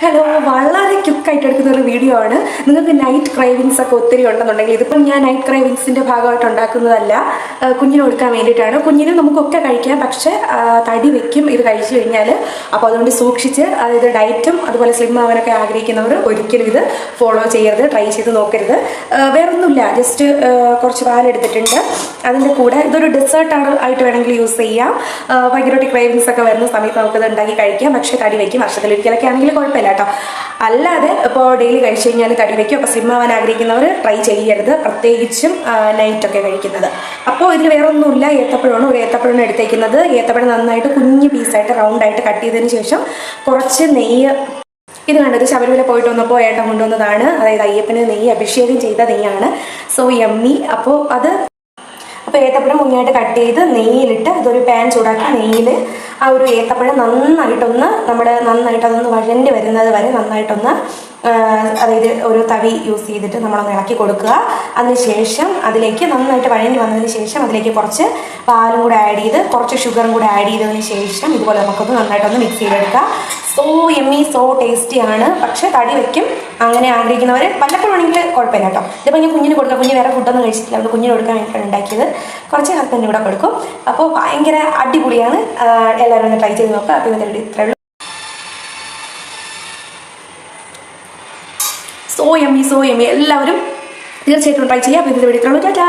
Hello വളരെ ക്യുക്കായിട്ട് എടുക്കുന്ന ഒരു വീഡിയോ ആണ്. നിങ്ങൾക്ക് നൈറ്റ് ക്രൈവിങ്സ് ഒക്കെ ഒത്തിരി ഉണ്ടെന്നുണ്ടെങ്കിൽ ഇതിപ്പം ഞാൻ നൈറ്റ് ക്രൈവിങ്സിന്റെ ഭാഗമായിട്ട് ഉണ്ടാക്കുന്നതല്ല. കുഞ്ഞിന് കൊടുക്കാൻ വേണ്ടിയിട്ടാണ്. കുഞ്ഞിന് നമുക്കൊക്കെ കഴിക്കാം പക്ഷേ തടി വെക്കും ഇത് കഴിച്ചു കഴിഞ്ഞാൽ അപ്പോൾ അതുകൊണ്ട് സൂക്ഷിച്ച് അതായത് ഡയറ്റും അതുപോലെ സ്ലിം ആവാനൊക്കെ ആഗ്രഹിക്കുന്നവർ ഒരിക്കലും ഇത് ഫോളോ ചെയ്യരുത് ട്രൈ ചെയ്ത് നോക്കരുത്. വേറൊന്നുമില്ല. ജസ്റ്റ് കുറച്ച് പാലെടുത്തിട്ടുണ്ട്. അതിന്റെ കൂടെ ഇതൊരു ഡെസേർട്ട് ആണ് ആയിട്ട് വേണമെങ്കിൽ യൂസ് ചെയ്യാം. ഭയങ്കരമായിട്ട് ക്രേവിങ്സ് ഒക്കെ വരുന്ന സമയത്ത് നമുക്കത് ഉണ്ടാക്കി കഴിക്കാം. പക്ഷേ തടി വയ്ക്കും വർഷത്തിലൊരിക്കലൊക്കെ ആണെങ്കിൽ കുഴപ്പമില്ല കേട്ടോ. അല്ലാതെ ഇപ്പോൾ ഡെയിലി കഴിച്ചു കഴിഞ്ഞാൽ തടി വയ്ക്കും. അപ്പോൾ സ്ലിം ആവാൻ ആഗ്രഹിക്കുന്നവർ ട്രൈ ചെയ്യരുത്. പ്രത്യേകിച്ചും നൈറ്റൊക്കെ കഴിക്കുന്നത്. അപ്പോൾ ഇതിൽ വേറെ ഒന്നുമില്ല ഏത്തപ്പഴമാണ് ഒരു ഏത്തപ്പഴമാണ് എടുത്തേക്കുന്നത്. ഏത്തപ്പഴം നന്നായിട്ട് കുഞ്ഞ് പീസായിട്ട് റൗണ്ടായിട്ട് കട്ട് ചെയ്തതിന് ശേഷം കുറച്ച് നെയ്യ്. ഇത് കണ്ടത് ശബരിമല പോയിട്ട് വന്നപ്പോൾ ഏട്ടൻ കൊണ്ടുവന്നതാണ്. അതായത് അയ്യപ്പന് നെയ്യ് അഭിഷേകം ചെയ്ത നെയ്യാണ്. സോ യമ്മി അപ്പോൾ അത് അപ്പോൾ ഏത്തപ്പഴം മുങ്ങിയായിട്ട് കട്ട് ചെയ്ത് നെയ്യിലിട്ട് അതൊരു പാൻ ചൂടാക്കി നെയ്യിൽ ആ ഒരു ഏത്തപ്പഴം നന്നായിട്ടൊന്ന് നമ്മൾ നന്നായിട്ട് അതൊന്ന് വഴണ്ടി വരുന്നത് വരെ നന്നായിട്ടൊന്ന് അതായത് ഒരു തവി യൂസ് ചെയ്തിട്ട് നമ്മളൊന്ന് ഇളക്കി കൊടുക്കുക. അതിനുശേഷം അതിലേക്ക് നന്നായിട്ട് വഴണ്ടി വന്നതിന് ശേഷം അതിലേക്ക് കുറച്ച് പാലും കൂടെ ആഡ് ചെയ്ത് കുറച്ച് ഷുഗറും കൂടെ ആഡ് ചെയ്തതിന് ശേഷം ഇതുപോലെ നമുക്കൊന്ന് നന്നായിട്ടൊന്ന് മിക്സ് ചെയ്തെടുക്കുക സോ എമ്മി സോ ടേസ്റ്റി ആണ്. പക്ഷേ തടി വെക്കും അങ്ങനെ ആഗ്രഹിക്കുന്നവർ വല്ലപ്പോഴും ആണെങ്കിൽ കുഴപ്പമില്ല കേട്ടോ. ഇതിപ്പോൾ ഞാൻ കുഞ്ഞിന് കൊടുക്കാം. കുഞ്ഞ് വേറെ ഫുഡൊന്നും കഴിച്ചിട്ടില്ല. അവൾ കുഞ്ഞിന് കൊടുക്കാൻ വേണ്ടിയിട്ടാണ് ഉണ്ടാക്കിയത്. കുറച്ച് ഹസ്ബൻഡിന് കൂടെ കൊടുക്കും. അപ്പോൾ ഭയങ്കര അടിപൊളിയാണ്. എല്ലാവരും ഒന്ന് ട്രൈ ചെയ്ത് നോക്കുക അപ്പോൾ ഇവരുടെ ഇത്രയേ ഉള്ളൂ. സോ എമ്മി സോ എമ്മി എല്ലാവരും തീർച്ചയായിട്ടും ട്രൈ ചെയ്യുക അപ്പോൾ ഇതിന്റെ വീഡിയോ ഇത്രയേ ഉള്ളൂ. ടാറ്റാ